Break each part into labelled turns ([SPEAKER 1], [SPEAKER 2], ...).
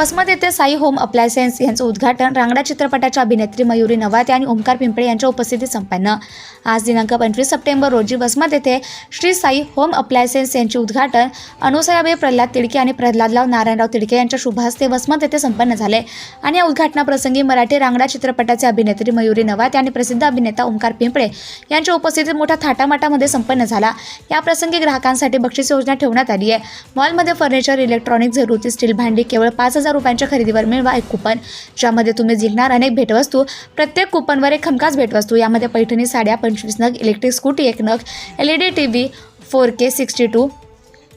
[SPEAKER 1] वसमत येथे Sai home appliances यांचं उद्घाटन रांगडा चित्रपटाच्या अभिनेत्री मयुरी नवाते आणि ओमकार पिंपळे यांच्या उपस्थितीत संपन्न. आज दिनांक पंचवीस सप्टेंबर रोजी वसमत येथे श्री साई होम अप्लायसेन्स यांचे उद्घाटन अनुसयाबे प्रल्हाद तिडके आणि प्रल्हादराव नारायणराव तिडके यांच्या शुभहस्ते वसमत येथे संपन्न झाले. आणि या उद्घाटनाप्रसंगी मराठी रांगडा चित्रपटाचे अभिनेत्री मयुरी नवाते आणि प्रसिद्ध अभिनेता ओमकार पिंपळे यांच्या उपस्थितीत मोठ्या थाटामाटामध्ये संपन्न झाला. याप्रसंगी ग्राहकांसाठी बक्षीस योजना ठेवण्यात आली आहे. मॉलमध्ये फर्निचर इलेक्ट्रॉनिक घरगुती स्टील भांडी केवळ पाच हजार रुपयांच्या खरेदीवर मिळवा एक कुपन ज्यामध्ये तुम्ही जिंकणार अनेक भेटवस्तू. प्रत्येक कुपनवर एक खमखास भेटवस्तू. यामध्ये पैठणी साड्या पंचवीस नग इलेक्ट्रिक स्कूटी एक नग L E D T V four K sixty two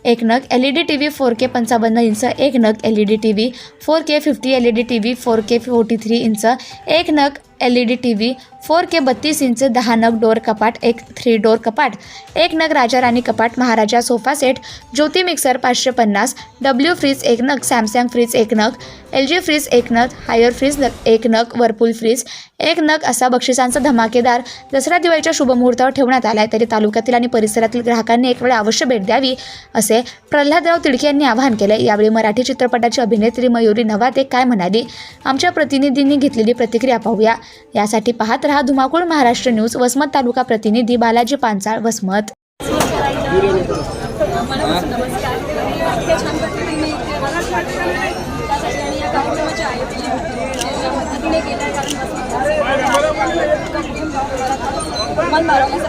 [SPEAKER 1] एक नग L E D T V four K पंचावन्न इंच एक नग L E D T V four K fifty L E D T V four K forty three inch एक नग L E D T V four K बत्तीस inch दहा नग door कपाट एक थ्री डोअर कपाट एक नग राजा राणी कपाट महाराजा सोफा सेट ज्योती मिक्सर पाचशे पन्नास डब्ल्यू फ्रीज एक नग सॅमसंग फ्रीज एक नग एल जी फ्रीज एक नग हायर फ्रीज न- एक नग वर्पूल फ्रीज एक नग असा बक्षिसांचा धमाकेदार दसरा दिवाळीच्या शुभमुहूर्तावर ठेवण्यात आला आहे तरी तालुक्यातील आणि परिसरातील ग्राहकांनी एक वेळ अवश्य भेट द्यावी असे प्रल्हादराव तिडके यांनी आवाहन केले यावेळी मराठी चित्रपटाची अभिनेत्री मयुरी नवाते काय म्हणाली? आमच्या प्रतिनिधींनी घेतलेली प्रतिक्रिया पाहूया. यासाठी पाहत रहा धुमाकूळ महाराष्ट्र न्यूज वसमत तालुका प्रतिनिधी बालाजी पांचाळ वसमत.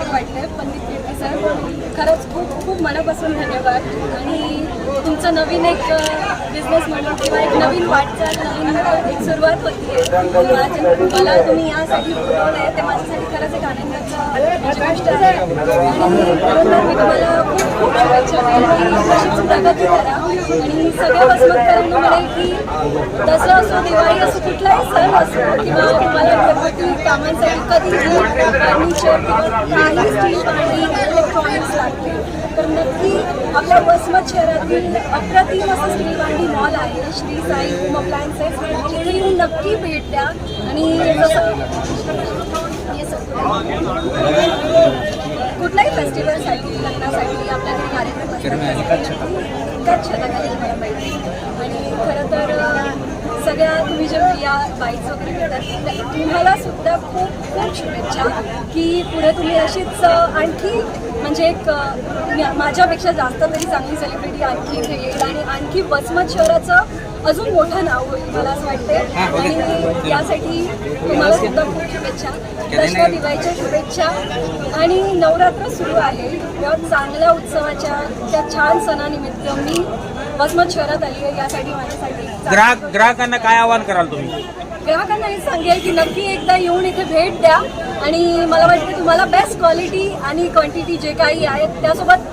[SPEAKER 2] वाटतं मन सर खरंच खूप खूप मनापासून धन्यवाद. आणि तुमचं नवीन एक बिझनेस म्हणून किंवा एक नवीन वाटचाल नवीन एक सुरुवात होती मला तुम्ही यासाठी बोलवलं आहे ते माझ्यासाठी खरंच एक आनंदाचं म्हणजे गोष्ट आहे. आणि खरोखर मी तुम्हाला खूप खूप शुभेच्छा देईल की अशीच प्रगती करा. आणि सगळ्या बसमत वसमतकरांना म्हणेल की दसरा असो दिवाळी असो कुठलाही सण असो किंवा तुम्हाला घरगुती कामांसाठी कधी फर्निचर काही स्टील भांडी इलेक्ट्रॉनिक्स लागतील तर नक्की आपल्या वसमत शहरातील अप्रतिम असं स्टील भांडी मॉल आहे श्री साई होम अप्लायन्सेस तिथे येऊन नक्की भेट द्या. आणि कुठल्याही फेस्टिवलसाठी लग्नासाठी आपल्याकडे कार्यक्रम असतात. म्हणजे सगळ्या तुम्ही वगैरे तुम्हाला सुद्धा खूप खूप शुभेच्छा की पुढे तुम्ही अशीच आणखी म्हणजे एक माझ्यापेक्षा जास्त तरी चांगली सेलिब्रिटी आणखी येईल आणि आणखी वसमत शहराचं अजून मोठं नाव होईल मला असं वाटते आणि यासाठी तुम्हाला सुद्धा खूप शुभेच्छा. दसऱ्या दिवाळीच्या शुभेच्छा. आणि नवरात्र सुरू आहे. तेव्हा चांगल्या उत्सवाच्या त्या छान सणानिमित्त मी वसमत शहरात आली आहे. यासाठी माझ्यासाठी
[SPEAKER 3] ग्राहक ग्राहकांना काय आवाहन कराल तुम्ही?
[SPEAKER 2] ग्राहकांना हे सांगेल की नक्की एकदा येऊन इथे भेट द्या. आणि मला वाटतं तुम्हाला बेस्ट क्वालिटी आणि क्वांटिटी जे काही आहेत त्यासोबत